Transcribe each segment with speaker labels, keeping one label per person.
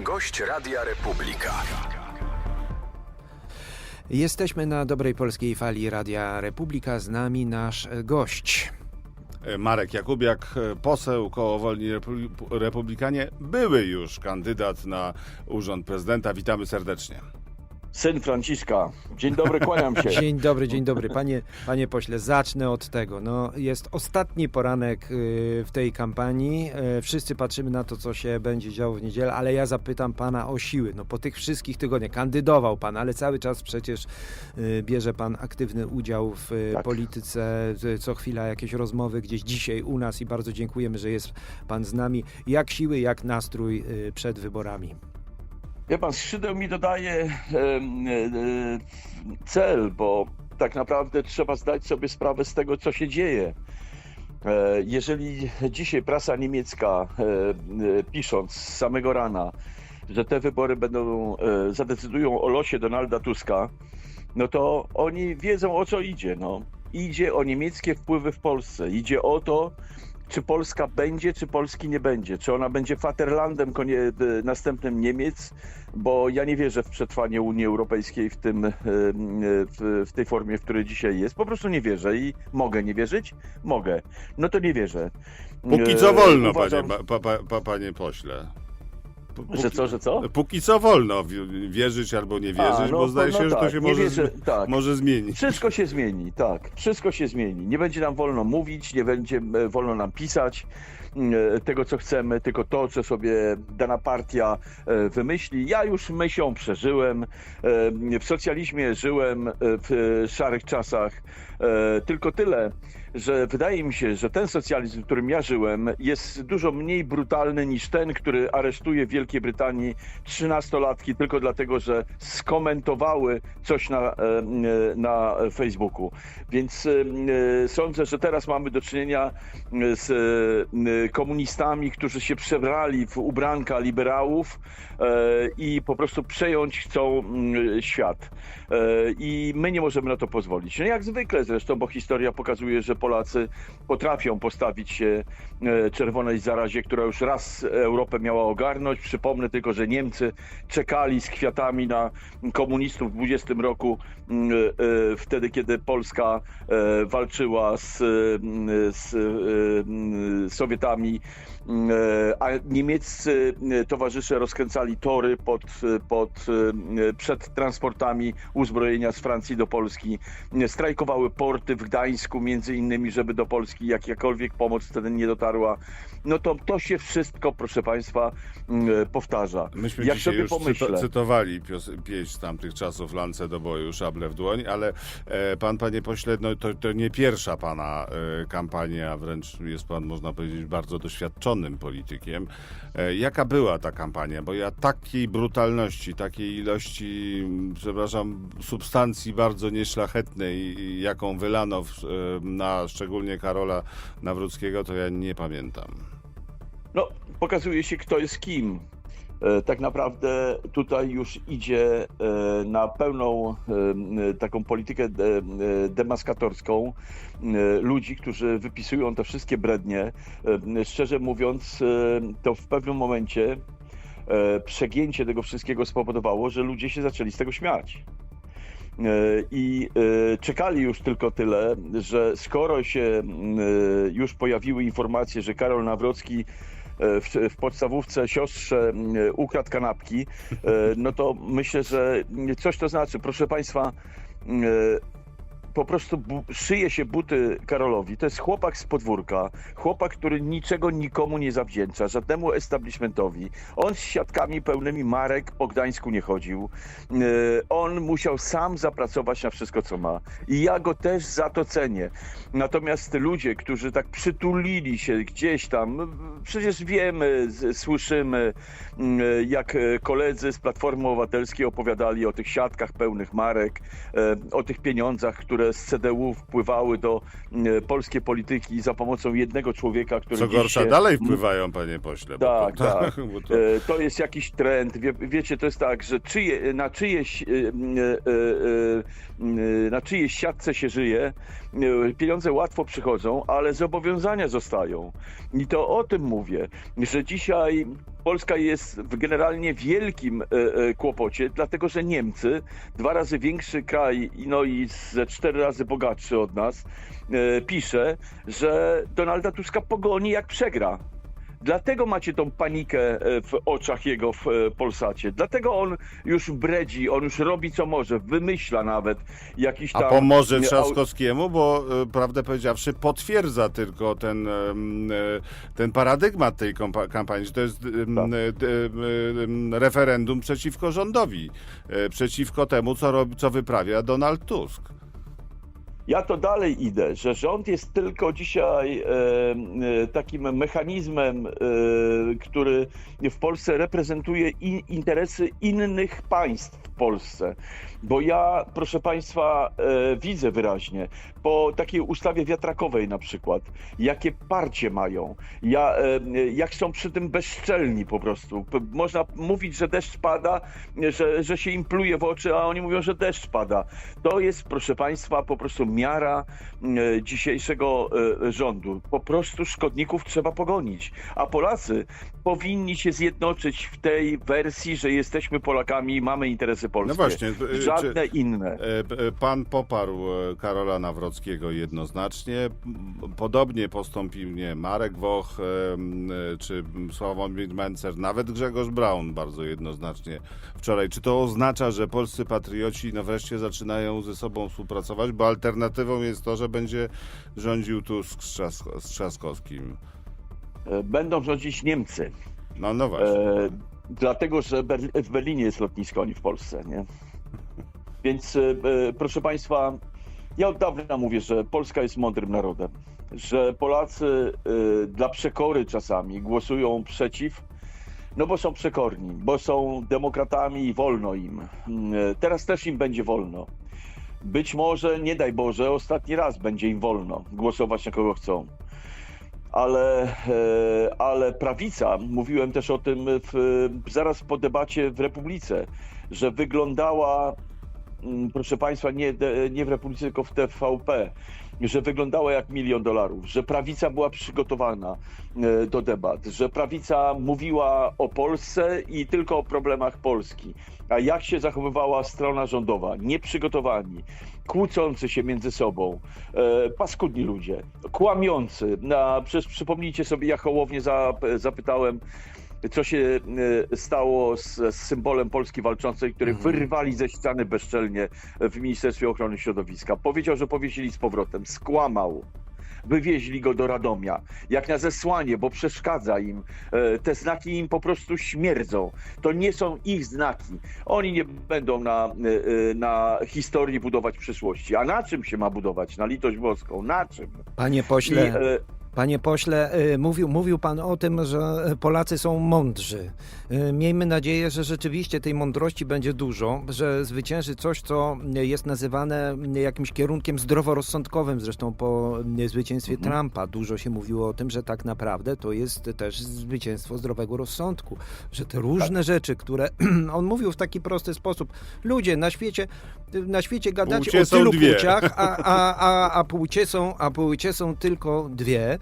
Speaker 1: Gość Radia Republika.
Speaker 2: Jesteśmy na dobrej polskiej fali Radia Republika. Z nami nasz gość.
Speaker 3: Marek Jakubiak, poseł koło Wolni Repu- Republikanie, były już kandydat na urząd prezydenta. Witamy serdecznie.
Speaker 4: Syn Franciszka. Dzień dobry, kłaniam się.
Speaker 2: Dzień dobry, dzień dobry. Panie, panie pośle, zacznę od tego. No, jest ostatni poranek y, w tej kampanii. E, Wszyscy patrzymy na to, co się będzie działo w niedzielę, ale ja zapytam pana o siły. No, po tych wszystkich tygodniach kandydował pan, ale cały czas przecież y, bierze pan aktywny udział w y,
Speaker 4: Tak.
Speaker 2: polityce. Y, Co chwila jakieś rozmowy gdzieś dzisiaj u nas i bardzo dziękujemy, że jest pan z nami. Jak siły, jak nastrój y, przed wyborami?
Speaker 4: Wie pan, skrzydeł mi dodaje e, e, cel, bo tak naprawdę trzeba zdać sobie sprawę z tego, co się dzieje. E, Jeżeli dzisiaj prasa niemiecka, pisząc z samego rana, że te wybory będą, zadecydują o losie Donalda Tuska, no to oni wiedzą o co idzie. No. Idzie o niemieckie wpływy w Polsce. Idzie o to, czy Polska będzie, czy Polski nie będzie. Czy ona będzie Vaterlandem konie, e, następnym Niemiec, bo ja nie wierzę w przetrwanie Unii Europejskiej w, tym, e, e, w, w tej formie, w której dzisiaj jest. Po prostu nie wierzę i mogę nie wierzyć? Mogę. No to nie wierzę.
Speaker 3: Póki
Speaker 4: E,
Speaker 3: co wolno,
Speaker 4: uważam,
Speaker 3: panie, pa, pa, pa, panie pośle. P-
Speaker 4: Że
Speaker 3: póki-
Speaker 4: co, że co?
Speaker 3: Póki co wolno wi- wierzyć albo nie wierzyć,
Speaker 4: A, no,
Speaker 3: bo zdaje
Speaker 4: no
Speaker 3: się, że to
Speaker 4: tak,
Speaker 3: się
Speaker 4: nie
Speaker 3: może,
Speaker 4: wierzę, tak.
Speaker 3: może zmienić.
Speaker 4: Wszystko się zmieni, tak. Wszystko się zmieni. Nie będzie nam wolno mówić, nie będzie e, wolno nam pisać e, tego, co chcemy, tylko to, co sobie dana partia e, wymyśli. Ja już myślą przeżyłem. W socjalizmie żyłem w szarych czasach. Tylko tyle, że wydaje mi się, że ten socjalizm, w którym ja żyłem, jest dużo mniej brutalny niż ten, który aresztuje w Wielkiej Brytanii 13-latki tylko dlatego, że skomentowały coś na, e, na Facebooku. Więc e, sądzę, że teraz mamy do czynienia z e, komunistami, którzy się przebrali w ubranka liberałów e, i po prostu przejąć chcą mm, świat. E, I my nie możemy na to pozwolić. No jak zwykle zresztą, bo historia pokazuje, że Polacy potrafią postawić się e, czerwonej zarazie, która już raz Europę miała ogarnąć. Przypomnę tylko, że Niemcy czekali z kwiatami na komunistów w 20 roku, mm, e, wtedy kiedy Polska e, walczyła z, mm, z e, mm, Sowietami, mm, e, a niemieccy e, towarzysze rozkręcali tory pod, pod, e, przed transportami uzbrojenia z Francji do Polski. Strajkowały porty w Gdańsku między innymi, żeby do Polski jakakolwiek pomoc wtedy nie dotarła. No to to się wszystko, proszę Państwa, powtarza.
Speaker 3: Myśmy
Speaker 4: Jak
Speaker 3: dzisiaj
Speaker 4: sobie
Speaker 3: już
Speaker 4: pomyślę.
Speaker 3: cyto, cytowali pieśń tamtych czasów, lance do boju, szable w dłoń, ale e, pan, panie pośle, no to, to nie pierwsza pana e, kampania, wręcz jest pan, można powiedzieć, bardzo doświadczonym politykiem. E, jaka była ta kampania? Bo ja takiej brutalności, takiej ilości, przepraszam, substancji bardzo nieszlachetnej, jaką wylano w, e, na szczególnie Karola Nawrockiego, to ja nie pamiętam.
Speaker 4: No, pokazuje się, kto jest kim. E, Tak naprawdę tutaj już idzie e, na pełną e, taką politykę de- demaskatorską ludzi, którzy wypisują te wszystkie brednie. Szczerze mówiąc, to w pewnym momencie przegięcie tego wszystkiego spowodowało, że ludzie się zaczęli z tego śmiać. I czekali już tylko tyle, że skoro się już pojawiły informacje, że Karol Nawrocki w, w podstawówce siostrze ukradł kanapki, e, no to myślę, że coś to znaczy. Proszę Państwa, e, po prostu szyje się buty Karolowi. To jest chłopak z podwórka, chłopak, który niczego nikomu nie zawdzięcza, żadnemu establishmentowi. On z siatkami pełnymi marek po Gdańsku nie chodził. E, On musiał sam zapracować na wszystko, co ma. I ja go też za to cenię. Natomiast ludzie, którzy tak przytulili się gdzieś tam, przecież wiemy, słyszymy, jak koledzy z Platformy Obywatelskiej opowiadali o tych siatkach pełnych marek, e, o tych pieniądzach, które które z CDU wpływały do polskiej polityki za pomocą jednego człowieka, który
Speaker 3: Co gorsza,
Speaker 4: się-
Speaker 3: dalej wpływają, panie pośle. bo
Speaker 4: Tak,
Speaker 3: to,
Speaker 4: tak.
Speaker 3: bo to,
Speaker 4: E, To jest jakiś trend. Wie, wiecie, to jest tak, że czyje, na czyjeś e, e, na czyjeś siatce się żyje, pieniądze łatwo przychodzą, ale zobowiązania zostają. I to o tym mówię, że dzisiaj Polska jest w generalnie wielkim e, e, kłopocie, dlatego że Niemcy, dwa razy większy kraj, no i ze cztery razy bogatszy od nas, e, pisze, że Donalda Tuska pogoni jak przegra. Dlatego macie tą panikę e, w oczach jego w e, Polsacie. Dlatego on już bredzi, on już robi co może, wymyśla nawet jakiś tam...
Speaker 3: A pomoże Trzaskowskiemu, bo e, prawdę powiedziawszy potwierdza tylko ten, ten paradygmat tej kampanii, że to jest
Speaker 4: Tak.
Speaker 3: referendum przeciwko rządowi, przeciwko temu, co, robi, co wyprawia Donald Tusk.
Speaker 4: Ja to dalej idę, że rząd jest tylko dzisiaj e, e, takim mechanizmem, e, który w Polsce reprezentuje interesy innych państw w Polsce. Bo ja, proszę Państwa, widzę wyraźnie, po takiej ustawie wiatrakowej na przykład, jakie parcie mają, ja, jak są przy tym bezczelni po prostu. Można mówić, że deszcz pada, że, że się im pluje w oczy, a oni mówią, że deszcz pada. To jest, proszę Państwa, po prostu miara dzisiejszego e, rządu. Po prostu szkodników trzeba pogonić. A Polacy powinni się zjednoczyć w tej wersji, że jesteśmy Polakami i mamy interesy polskie.
Speaker 3: No właśnie, e,
Speaker 4: Żadne
Speaker 3: czy-
Speaker 4: inne.
Speaker 3: E, Pan poparł Karola Jednoznacznie. Podobnie postąpił nie Marek Woch e, czy Sławomir Mencer, nawet Grzegorz Braun bardzo jednoznacznie wczoraj. Czy to oznacza, że polscy patrioci no wreszcie zaczynają ze sobą współpracować? Bo alternatywą jest to, że będzie rządził Tusk z, Trzask- z Trzaskowskim.
Speaker 4: E, Będą rządzić Niemcy.
Speaker 3: No, no właśnie.
Speaker 4: E, dlatego, że w Berlinie jest lotnisko, a nie w Polsce, nie? Więc, e, proszę Państwa, ja od dawna mówię, że Polska jest mądrym narodem, że Polacy e, dla przekory czasami głosują przeciw, no bo są przekorni, bo są demokratami i wolno im. E, Teraz też im będzie wolno. Być może, nie daj Boże, ostatni raz będzie im wolno głosować na kogo chcą ale, e, ale prawica, mówiłem też o tym w, zaraz po debacie w Republice, że wyglądała, proszę Państwa, nie, nie w Republice, tylko w TVP, że wyglądała jak milion dolarów, że prawica była przygotowana e, do debat, że prawica mówiła o Polsce i tylko o problemach Polski. A jak się zachowywała strona rządowa? Nieprzygotowani, kłócący się między sobą, e, paskudni ludzie, kłamiący. Przecież przypomnijcie sobie, ja Hołownię za, zapytałem, co się e, stało z, z symbolem Polski Walczącej, który wyrwali ze ściany bezczelnie w Ministerstwie Ochrony Środowiska. Powiedział, że powiesili z powrotem. Skłamał. Wywieźli go do Radomia, jak na zesłanie, bo przeszkadza im. E, Te znaki im po prostu śmierdzą. To nie są ich znaki. Oni nie będą na, e, na historii budować przyszłości. A na czym się ma budować? Na litość boską. Na czym?
Speaker 2: Panie
Speaker 4: I,
Speaker 2: pośle,
Speaker 4: e,
Speaker 2: Panie pośle, y, mówił, mówił pan o tym, że Polacy są mądrzy. Y, Miejmy nadzieję, że rzeczywiście tej mądrości będzie dużo, że zwycięży coś, co jest nazywane jakimś kierunkiem zdroworozsądkowym. Zresztą po zwycięstwie Trumpa dużo się mówiło o tym, że tak naprawdę to jest też zwycięstwo zdrowego rozsądku. Że te różne rzeczy, które on mówił w taki prosty sposób. Ludzie na świecie, na świecie gadacie
Speaker 3: Płcie
Speaker 2: o tylu
Speaker 3: dwie.
Speaker 2: płciach, a, a, a, a, płcie są, a płcie są tylko dwie,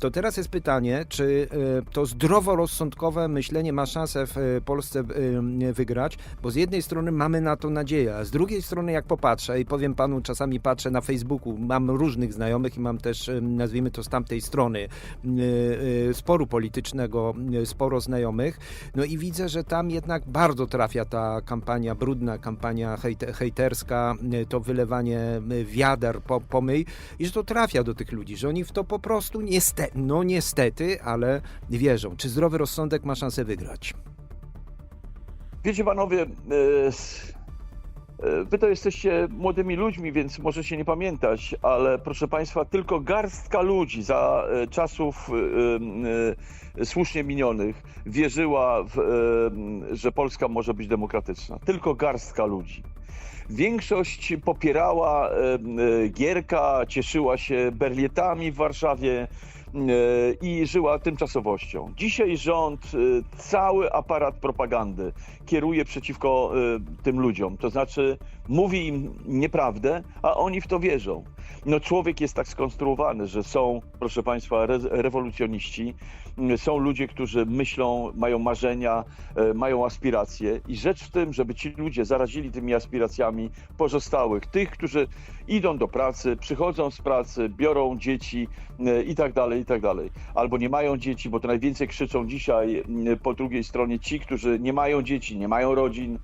Speaker 2: to teraz jest pytanie, czy e, to zdroworozsądkowe myślenie ma szansę w e, Polsce e, wygrać, bo z jednej strony mamy na to nadzieję, a z drugiej strony jak popatrzę i powiem panu, czasami patrzę na Facebooku, mam różnych znajomych i mam też, nazwijmy to z tamtej strony, sporu politycznego, sporo znajomych, no i widzę, że tam jednak bardzo trafia ta kampania brudna, kampania hejte, hejterska, to wylewanie wiader, po, pomyj i że to trafia do tych ludzi, że oni w to po prostu niestety, no niestety, ale wierzą. Czy zdrowy rozsądek ma szansę wygrać?
Speaker 4: Wiecie panowie, e, e, wy to jesteście młodymi ludźmi, więc możecie nie pamiętać, ale proszę państwa, tylko garstka ludzi za e, czasów słusznie minionych wierzyła, w, że Polska może być demokratyczna. Tylko garstka ludzi. Większość popierała Gierka, cieszyła się berlietami w Warszawie i żyła tymczasowością. Dzisiaj rząd, e, cały aparat propagandy kieruje przeciwko e, tym ludziom. To znaczy mówi im nieprawdę, a oni w to wierzą. No człowiek jest tak skonstruowany, że są, proszę Państwa, re rewolucjoniści, m, są ludzie, którzy myślą, mają marzenia, e, mają aspiracje i rzecz w tym, żeby ci ludzie zarazili tymi aspiracjami pozostałych, tych, którzy idą do pracy, przychodzą z pracy, biorą dzieci e, i tak dalej, i tak dalej. Albo nie mają dzieci, bo to najwięcej krzyczą dzisiaj m, po drugiej stronie ci, którzy nie mają dzieci, nie mają rodzin,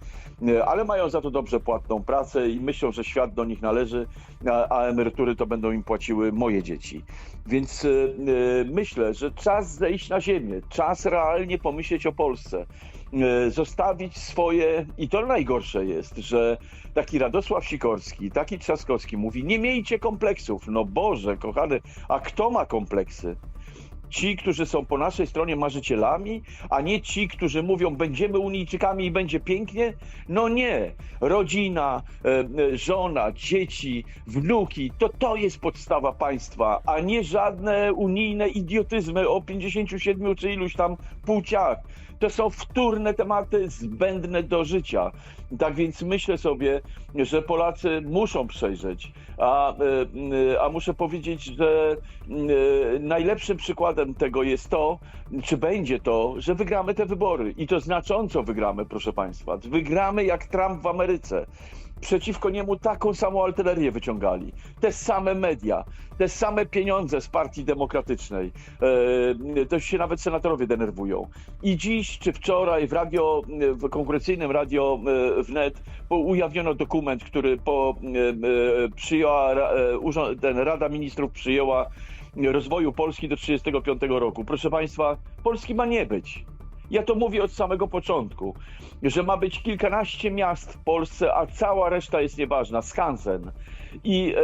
Speaker 4: e, ale mają za to dobrze płatną pracę i myślą, że świat do nich należy, a, a emerytury to będą im płaciły moje dzieci. Więc e, e, myślę, że czas zejść na ziemię, czas realnie pomyśleć o Polsce, e, zostawić swoje, i to najgorsze jest, że taki Radosław Sikorski, taki Trzaskowski mówi, nie miejcie kompleksów. No Boże, kochany, a kto ma kompleksy? Ci, którzy są po naszej stronie marzycielami, a nie ci, którzy mówią, będziemy Unijczykami i będzie pięknie? No nie. Rodzina, e, e, żona, dzieci, wnuki, to to jest podstawa państwa, a nie żadne unijne idiotyzmy o 57 czy iluś tam płciach. To są wtórne tematy zbędne do życia. Tak więc myślę sobie, że Polacy muszą przejrzeć. A, e, a muszę powiedzieć, że e, najlepszym przykładem tego jest to, czy będzie to, że wygramy te wybory. I to znacząco wygramy, proszę Państwa. Wygramy jak Trump w Ameryce. Przeciwko niemu taką samą artylerię wyciągali. Te same media, te same pieniądze z Partii Demokratycznej. E, to się nawet senatorowie denerwują. I dziś czy wczoraj w radio, w konkurencyjnym radio e, wnet ujawniono dokument, który po, e, przyjęła, ten Rada Ministrów przyjęła rozwoju Polski do 1935 roku. Proszę Państwa, Polski ma nie być. Ja to mówię od samego początku, że ma być kilkanaście miast w Polsce, a cała reszta jest nieważna. Skansen. I, e,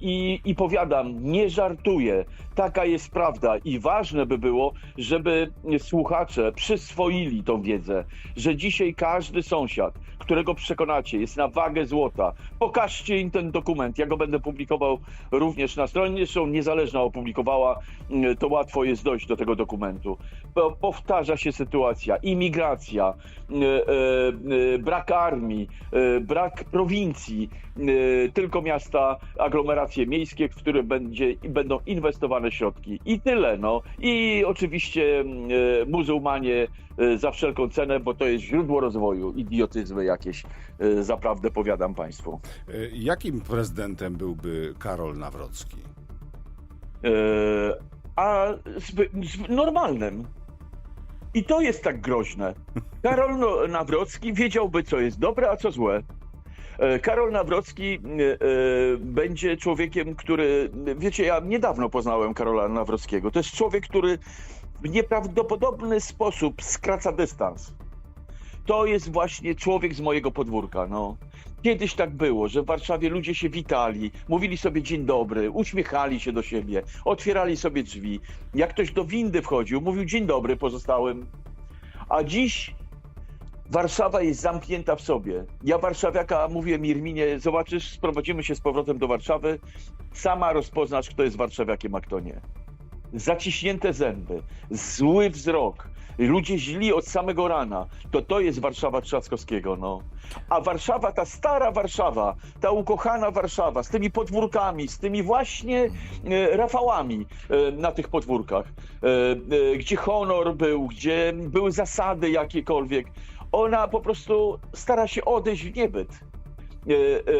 Speaker 4: i, I powiadam, nie żartuję. Taka jest prawda. I ważne by było, żeby słuchacze przyswoili tą wiedzę, że dzisiaj każdy sąsiad, którego przekonacie, jest na wagę złota. Pokażcie im ten dokument. Ja go będę publikował również na stronie. Zresztą niezależna opublikowała, mm, to łatwo jest dojść do tego dokumentu. Po- Powtarza się sytuacja, imigracja, e, e, e, brak armii, brak prowincji, tylko miasta, aglomeracje miejskie, w które będzie, będą inwestowane środki. I tyle, no. I oczywiście mm, muzułmanie za wszelką cenę, bo to jest źródło rozwoju. Idiotyzmy jakieś, e, zaprawdę powiadam Państwu.
Speaker 3: E, Jakim prezydentem byłby Karol Nawrocki?
Speaker 4: A normalnym. I to jest tak groźne. Karol No- Nawrocki wiedziałby, co jest dobre, a co złe. Karol Nawrocki będzie człowiekiem, który. Wiecie, ja niedawno poznałem Karola Nawrockiego. To jest człowiek, który w nieprawdopodobny sposób skraca dystans. To jest właśnie człowiek z mojego podwórka. No. Kiedyś tak było, że w Warszawie ludzie się witali, mówili sobie dzień dobry, uśmiechali się do siebie, otwierali sobie drzwi. Jak ktoś do windy wchodził, mówił dzień dobry pozostałym. A dziś Warszawa jest zamknięta w sobie. Ja warszawiaka mówię Mirminie, zobaczysz, sprowadzimy się z powrotem do Warszawy, sama rozpoznasz, kto jest warszawiakiem, a kto nie. Zaciśnięte zęby, zły wzrok, ludzie źli od samego rana. To to jest Warszawa Trzaskowskiego, no. A Warszawa, ta stara Warszawa, ta ukochana Warszawa, z tymi podwórkami, z tymi właśnie e, Rafałami e, na tych podwórkach, e, e, gdzie honor był, gdzie były zasady jakiekolwiek, ona po prostu stara się odejść w niebyt. E,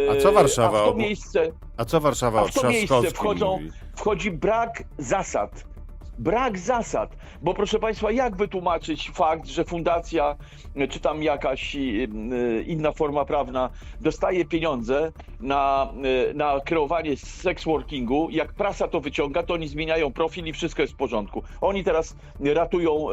Speaker 4: e,
Speaker 3: A co Warszawa
Speaker 4: A w to miejsce,
Speaker 3: A co Warszawa
Speaker 4: a w to miejsce wchodzą,
Speaker 3: mówi?
Speaker 4: wchodzi brak zasad. Brak zasad, bo proszę Państwa, jak wytłumaczyć fakt, że fundacja, czy tam jakaś y, y, inna forma prawna dostaje pieniądze na, y, na kreowanie sex workingu, jak prasa to wyciąga, to oni zmieniają profil i wszystko jest w porządku. Oni teraz ratują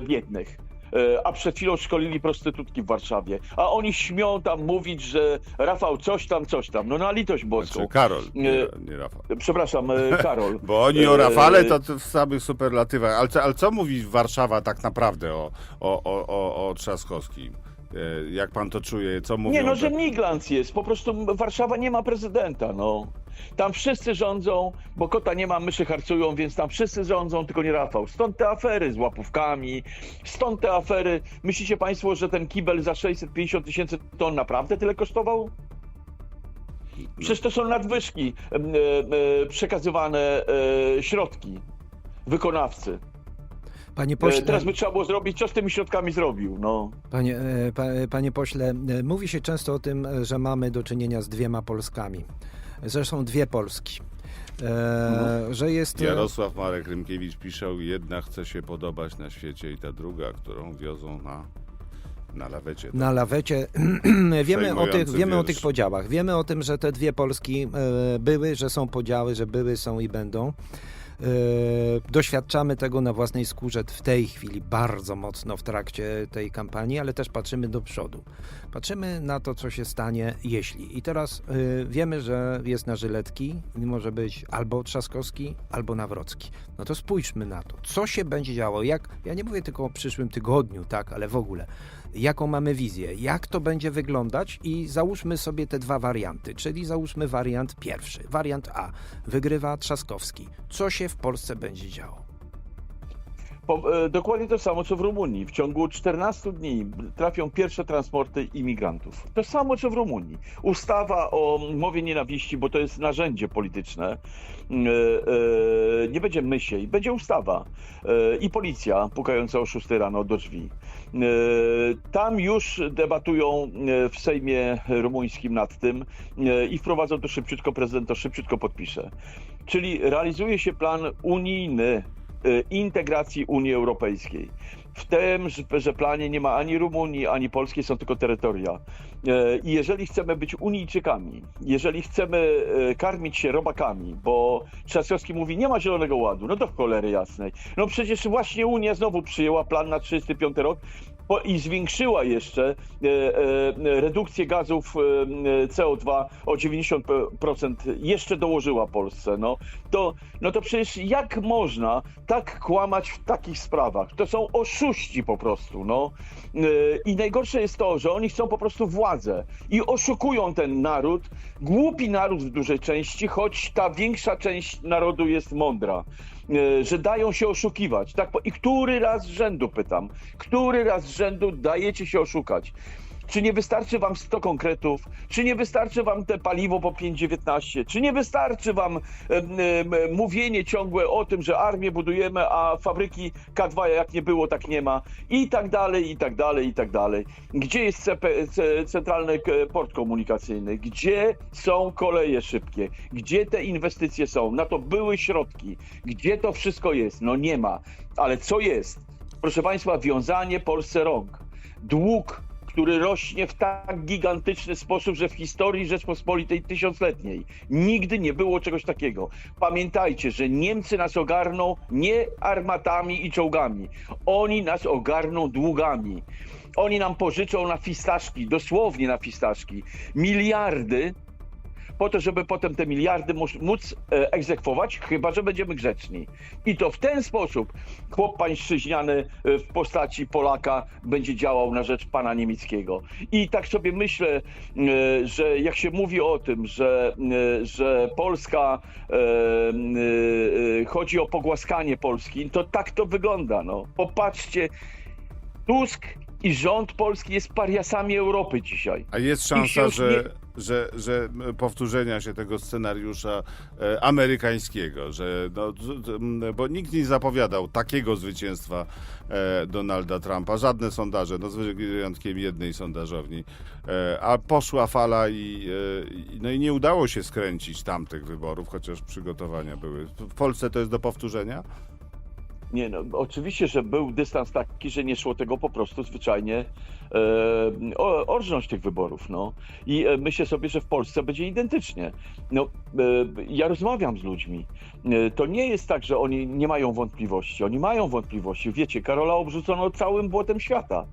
Speaker 4: biednych. Y, A przed chwilą szkolili prostytutki w Warszawie. A oni śmią tam mówić, że Rafał coś tam, coś tam. No na litość boską.
Speaker 3: Znaczy Karol, nie,
Speaker 4: Nie.
Speaker 3: nie Rafał.
Speaker 4: Przepraszam, y, Karol.
Speaker 3: Bo oni o Rafale
Speaker 4: E,
Speaker 3: to w samych superlatywach. Ale co, ale co mówi Warszawa tak naprawdę o, o, o, o, o Trzaskowskim? E, Jak pan to czuje? Co mówią?
Speaker 4: Nie, no, że Miglanc jest. Po prostu Warszawa nie ma prezydenta, no. Tam wszyscy rządzą, bo kota nie ma, myszy harcują, więc tam wszyscy rządzą, tylko nie Rafał. Stąd te afery z łapówkami, stąd te afery. Myślicie państwo, że ten kibel za 650 tysięcy ton naprawdę tyle kosztował? Przecież to są nadwyżki, przekazywane e, środki wykonawcy.
Speaker 2: Panie
Speaker 4: E,
Speaker 2: pośle,
Speaker 4: teraz by trzeba było zrobić, co z tymi środkami zrobił, no.
Speaker 2: panie, e, pa, panie pośle, mówi się często o tym, że mamy do czynienia z dwiema Polskami. Są dwie Polski. E, że jest. e,
Speaker 3: Jarosław Marek Rymkiewicz pisze, jedna chce się podobać na świecie i ta druga, którą wiozą na, na lawecie.
Speaker 2: na lawecie. wiemy, o tych, wiemy o tych podziałach. Wiemy o tym, że te dwie Polski e, były, że są podziały, że były, są i będą. E, doświadczamy tego na własnej skórze w tej chwili bardzo mocno w trakcie tej kampanii, ale też patrzymy do przodu. Patrzymy na to, co się stanie, jeśli. I teraz e, wiemy, że jest na żyletki, może być albo Trzaskowski, albo Nawrocki. No to spójrzmy na to, co się będzie działo. Jak, ja nie mówię tylko o przyszłym tygodniu, tak, ale w ogóle jaką mamy wizję, jak to będzie wyglądać i załóżmy sobie te dwa warianty, czyli załóżmy wariant pierwszy. Wariant A. Wygrywa Trzaskowski. Co się w Polsce będzie działo?
Speaker 4: E, dokładnie to samo, co w Rumunii. W ciągu 14 dni trafią pierwsze transporty imigrantów. To samo, co w Rumunii. Ustawa o mowie nienawiści, bo to jest narzędzie polityczne, nie będzie myśli, będzie ustawa. E, I policja pukająca o 6 rano do drzwi. E, Tam już debatują e, w Sejmie rumuńskim nad tym e, i wprowadzą to szybciutko, prezydent to szybciutko podpisze. Czyli realizuje się plan unijny e, integracji Unii Europejskiej. W tym, że- planie nie ma ani Rumunii, ani Polski, są tylko terytoria. E, I jeżeli chcemy być Unijczykami, jeżeli chcemy e, karmić się robakami, bo Trzaskowski mówi, nie ma zielonego ładu, no to w cholery jasnej. No przecież właśnie Unia znowu przyjęła plan na 35 rok i zwiększyła jeszcze e, redukcję gazów e, e, CO2 o 90%, jeszcze dołożyła Polsce. No to, no to przecież jak można tak kłamać w takich sprawach? To są oszuści po prostu, no. Yy, I najgorsze jest to, że oni chcą po prostu władzę i oszukują ten naród, głupi naród w dużej części, choć ta większa część narodu jest mądra. Yy, Że dają się oszukiwać. Tak, I który raz z rzędu pytam, który raz z rzędu dajecie się oszukać? Czy nie wystarczy wam 100 konkretów? Czy nie wystarczy wam te paliwo po 5,19? Czy nie wystarczy wam em, em, mówienie ciągłe o tym, że armię budujemy, a fabryki K2 jak nie było, tak nie ma? I tak dalej, i tak dalej, i tak dalej. Gdzie jest CP, Centralny K- Port Komunikacyjny? Gdzie są koleje szybkie? Gdzie te inwestycje są? Na to były środki. Gdzie to wszystko jest? No nie ma. Ale co jest? Proszę Państwa, wiązanie Polsce rąk. Dług który rośnie w tak gigantyczny sposób, że w historii Rzeczpospolitej tysiącletniej nigdy nie było czegoś takiego. Pamiętajcie, że Niemcy nas ogarną nie armatami i czołgami. Oni nas ogarną długami. Oni nam pożyczą na fistaszki, dosłownie na fistaszki, miliardy po to, żeby potem te miliardy móc, e, egzekwować, chyba że będziemy grzeczni. I to w ten sposób chłop pańszczyźniany e, w postaci Polaka będzie działał na rzecz pana niemieckiego. I tak sobie myślę, e, że jak się mówi o tym, że, że Polska chodzi o pogłaskanie Polski, to tak to wygląda. No. Popatrzcie, Tusk i rząd polski jest pariasami Europy dzisiaj.
Speaker 3: A jest szansa, że, że, że powtórzenia się tego scenariusza e, amerykańskiego, że no, bo nikt nie zapowiadał takiego zwycięstwa e, Donalda Trumpa, żadne sondaże, no z wyjątkiem jednej sondażowni, e, a poszła fala i, e, no i nie udało się skręcić tamtych wyborów, chociaż przygotowania były. W Polsce to jest do powtórzenia?
Speaker 4: Nie, no, oczywiście, że był dystans taki, że nie szło tego po prostu zwyczajnie e, orżnąć tych wyborów. No. I e, myślę sobie, że w Polsce będzie identycznie. No, e, ja rozmawiam z ludźmi. E, to nie jest tak, że oni nie mają wątpliwości. Oni mają wątpliwości. Wiecie, Karola obrzucono całym błotem świata.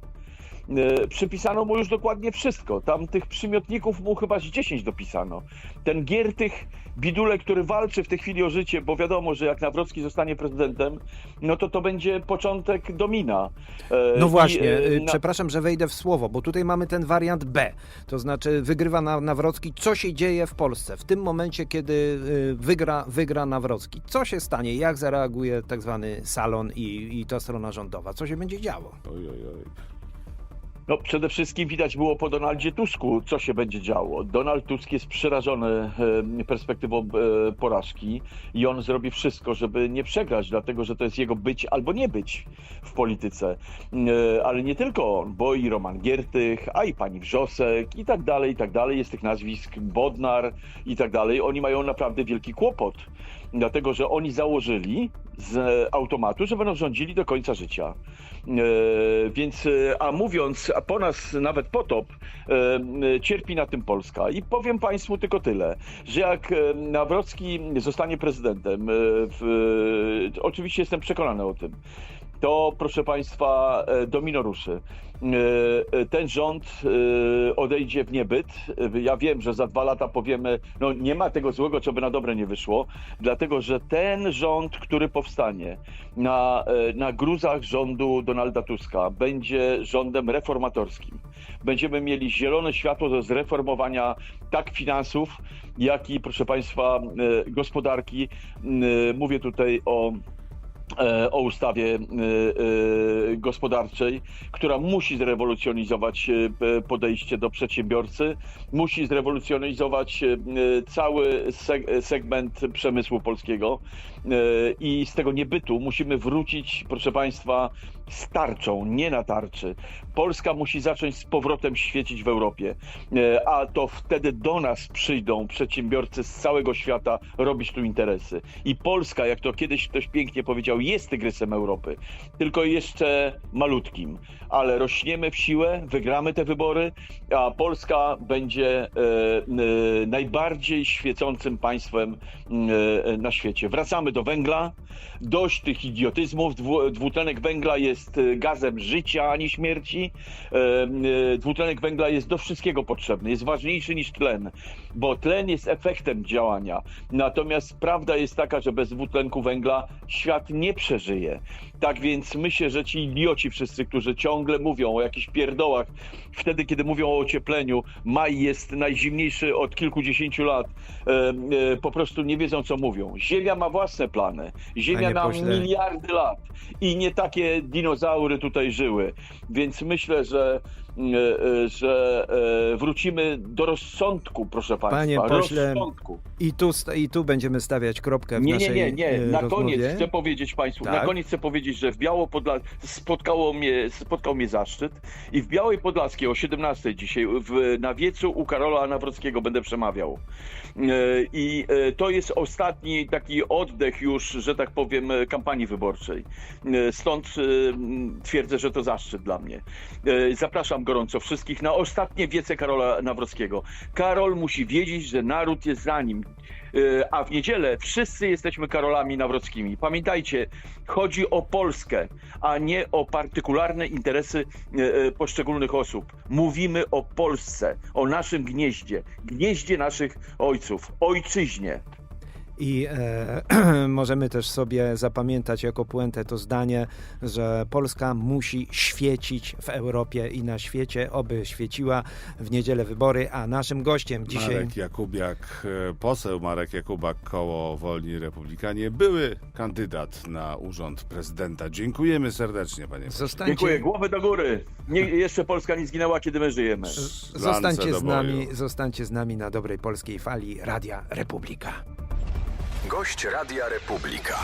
Speaker 4: E, Przypisano mu już dokładnie wszystko. Tam tych przymiotników mu chyba z 10 dopisano. Ten Giertych, bidulek, który walczy w tej chwili o życie, bo wiadomo, że jak Nawrocki zostanie prezydentem, no to to będzie początek domina. E,
Speaker 2: No
Speaker 4: i,
Speaker 2: właśnie,
Speaker 4: e,
Speaker 2: y,
Speaker 4: na-
Speaker 2: przepraszam, że wejdę w słowo, bo tutaj mamy ten wariant B, to znaczy wygrywa Na- Nawrocki. Co się dzieje w Polsce w tym momencie, kiedy y, wygra, wygra Nawrocki? Co się stanie? Jak zareaguje tak zwany salon i, i ta strona rządowa? Co się będzie działo?
Speaker 3: Oj, oj, oj.
Speaker 4: No, przede wszystkim widać było po Donaldzie Tusku, co się będzie działo. Donald Tusk jest przerażony e, perspektywą e, porażki i on zrobi wszystko, żeby nie przegrać, dlatego że to jest jego być albo nie być w polityce. E, Ale nie tylko on, bo i Roman Giertych, a i pani Wrzosek i tak dalej, i tak dalej. Jest tych nazwisk Bodnar i tak dalej. Oni mają naprawdę wielki kłopot, dlatego że oni założyli z automatu, że będą rządzili do końca życia. E, więc, a mówiąc, a po nas nawet potop, e, cierpi na tym Polska. I powiem Państwu tylko tyle, że jak e, Nawrocki zostanie prezydentem, e, w, e, oczywiście jestem przekonany o tym, to proszę Państwa, e, domino ruszy. E, e, Ten rząd odejdzie w niebyt. Ja wiem, że za dwa lata powiemy, no nie ma tego złego, co by na dobre nie wyszło, dlatego że ten rząd, który powstanie na, na gruzach rządu Donalda Tuska, będzie rządem reformatorskim. Będziemy mieli zielone światło do zreformowania tak finansów, jak i, proszę Państwa, gospodarki. Mówię tutaj o o ustawie e, e, gospodarczej, która musi zrewolucjonizować e, podejście do przedsiębiorcy, musi zrewolucjonizować e, cały seg- segment przemysłu polskiego e, i z tego niebytu musimy wrócić, proszę Państwa, z tarczą, nie na tarczy. Polska musi zacząć z powrotem świecić w Europie, e, a to wtedy do nas przyjdą przedsiębiorcy z całego świata robić tu interesy. I Polska, jak to kiedyś ktoś pięknie powiedział, jest tygrysem Europy, tylko jeszcze malutkim, ale rośniemy w siłę, wygramy te wybory, a Polska będzie e, e, najbardziej świecącym państwem na świecie. Wracamy do węgla. Dość tych idiotyzmów. Dwu, dwutlenek węgla jest e, gazem życia, ani śmierci. E, e, Dwutlenek węgla jest do wszystkiego potrzebny. Jest ważniejszy niż tlen, bo tlen jest efektem działania. Natomiast prawda jest taka, że bez dwutlenku węgla świat nie przeżyje. Tak więc myślę, że ci idioci wszyscy, którzy ciągle mówią o jakichś pierdołach, wtedy kiedy mówią o ociepleniu, maj jest najzimniejszy od kilkudziesięciu lat, e, e, po prostu nie wiedzą, co mówią. Ziemia ma własne plany. Ziemia ma
Speaker 2: pośle.
Speaker 4: miliardy lat i nie takie dinozaury tutaj żyły. Więc myślę, że, że e, wrócimy do rozsądku, proszę Państwa.
Speaker 2: Panie pośle,
Speaker 4: rozsądku.
Speaker 2: I tu, I tu będziemy stawiać kropkę w
Speaker 4: Nie, nie,
Speaker 2: naszej
Speaker 4: nie, nie.
Speaker 2: e,
Speaker 4: Na
Speaker 2: rozmowie.
Speaker 4: koniec chcę powiedzieć Państwu,
Speaker 2: Tak.
Speaker 4: na koniec chcę powiedzieć, że w Białopodla spotkało mnie, spotkał mnie zaszczyt i w Białej Podlaskiej o 17 dzisiaj w, na wiecu u Karola Nawrockiego będę przemawiał. E, I e, to jest ostatni taki oddech już, że tak powiem, e, kampanii wyborczej. E, Stąd e, twierdzę, że to zaszczyt dla mnie. E, Gorąco wszystkich na ostatnie wiece Karola Nawrockiego. Karol musi wiedzieć, że naród jest za nim. E, A w niedzielę wszyscy jesteśmy Karolami Nawrockimi. Pamiętajcie, chodzi o Polskę, a nie o partykularne interesy e, e, poszczególnych osób. Mówimy o Polsce, o naszym gnieździe, gnieździe naszych ojców, ojczyźnie.
Speaker 2: I e, możemy też sobie zapamiętać jako puentę to zdanie, że Polska musi świecić w Europie i na świecie, oby świeciła w niedzielę wybory, a naszym gościem dzisiaj...
Speaker 3: Marek Jakubiak, e, poseł Marek Jakubak, koło Wolni Republikanie, były kandydat na urząd prezydenta. Dziękujemy serdecznie, panie.
Speaker 2: Zostańcie,
Speaker 4: Dziękuję. Głowę do góry. Nie, jeszcze Polska nie zginęła, kiedy my żyjemy.
Speaker 2: zostańcie z nami, zostańcie z nami na dobrej polskiej fali Radia Republika.
Speaker 1: Gość Radia Republika.